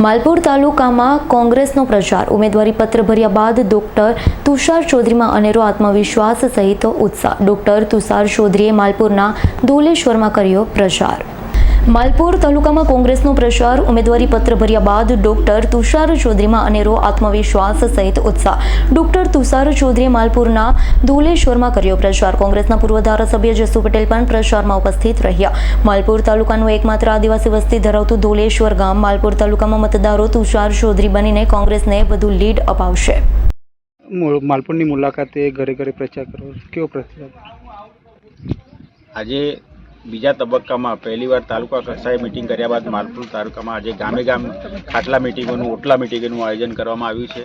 માલપુર તાલુકામાં કોંગ્રેસનો પ્રચાર. ઉમેદવારી પત્ર ભર્યા બાદ ડોક્ટર તુષાર ચૌધરીમાં અનેરો આત્મવિશ્વાસ સહિત ઉત્સાહ. ડોક્ટર તુષાર ચૌધરીએ માલપુરના દોલેશ્વરમાં કર્યો પ્રચાર. માલપુર તાલુકામાં કોંગ્રેસનો પ્રચાર ઉમેદવારી પત્ર ભર્યા બાદ ડોક્ટર તુષાર ચૌધરીમાં અનેરો આત્મવિશ્વાસ સહિત ઉત્સાહ. ડોક્ટર તુષાર ચૌધરીએ માલપુરના ધોલેશ્વરમાં કર્યો પ્રચાર કોંગ્રેસના પૂર્વ ધારાસભ્ય જસુ પટેલ પણ પ્રચારમાં ઉપસ્થિત રહ્યા. માલપુર તાલુકાનું એકમાત્ર આદિવાસી વસ્તી ધરાવતું ધોલેશ્વર ગામ માલપુર તાલુકામાં મતદારો તુષાર ચૌધરી બનીને કોંગ્રેસને વધુ લીડ અપાવશે. માલપુરની મુલાકાતે ઘરે ઘરે પ્રચાર કરો. કેવો પ્રચાર આજે બીજા તબક્કામાં પહેલીવાર તાલુકા કક્ષાએ મિટિંગ કર્યા બાદ માલપુર તાલુકામાં આજે ગામે ગામ ખાટલા મિટિંગોનું ઓટલા મિટિંગોનું આયોજન કરવામાં આવ્યું છે.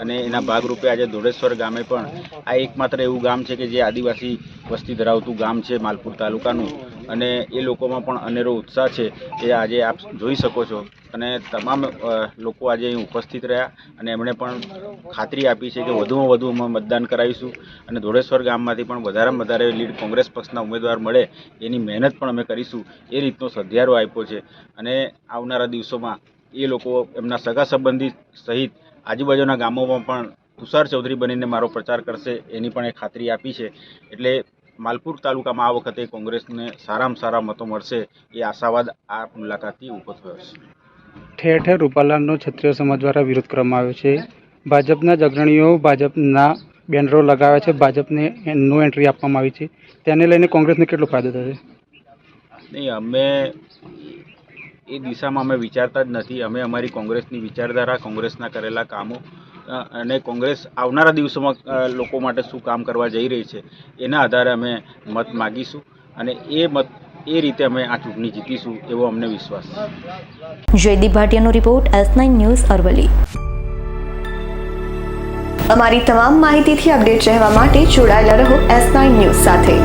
અને એના ભાગરૂપે આજે ધોળેશ્વર ગામે પણ આ એકમાત્ર એવું ગામ છે કે જે આદિવાસી વસ્તી ધરાવતું ગામ છે માલપુર તાલુકાનું. અને એ લોકોમાં પણ અનેરો ઉત્સાહ છે. એ આજે આપ જોઈ શકો છો. અને તમામ લોકો આજે અહીં ઉપસ્થિત રહ્યા અને એમણે પણ ખાતરી આપી છે કે વધુમાં વધુ અમે મતદાન કરાવીશું અને ધોળેશ્વર ગામમાંથી પણ વધારેમાં વધારે લીડ કોંગ્રેસ પક્ષના ઉમેદવાર મળે એની મહેનત પણ અમે કરીશું એ રીતનો સધિયારો આપ્યો છે. અને આવનારા દિવસોમાં એ લોકો એમના સગા સંબંધી સહિત આજુબાજુના ગામોમાં પણ તુષાર ચૌધરી બનીને મારો પ્રચાર કરશે એની પણ એ ખાતરી આપી છે. એટલે માલપુર તાલુકામાં આ વખતે કોંગ્રેસને સારામાં સારા મતો મળશે એ આશાવાદ આ મુલાકાતથી ઊભો થયો છે. ઠેર ઠેર રૂપાલાલનો ક્ષત્રિય સમાજ દ્વારા વિરોધ કરવામાં આવ્યો છે. ભાજપના જ અગ્રણીઓ ભાજપના બેનરો લગાવ્યા છે. ભાજપને નો એન્ટ્રી આપવામાં આવી છે. તેને લઈને કોંગ્રેસને કેટલો ફાયદો થશે નહીં, અમે એ દિશામાં અમે વિચારતા જ નથી. અમે અમારી કોંગ્રેસની વિચારધારા, કોંગ્રેસના કરેલા કામો અને કોંગ્રેસ આવનારા દિવસોમાં લોકો માટે શું કામ કરવા જઈ રહી છે, એના આધારે અમે મત માગીશું. અને એ મત એ રીતે અમે આ ચૂંટણી જીતીશું એવો અમને વિશ્વાસ Jaydeep ભાટિયાનો report S nine news Aravalli અમારી તમામ માહિતીથી અપડેટ રહેવા માટે જોડાયેલા રહો એસ નાઇન ન્યૂઝ સાથે.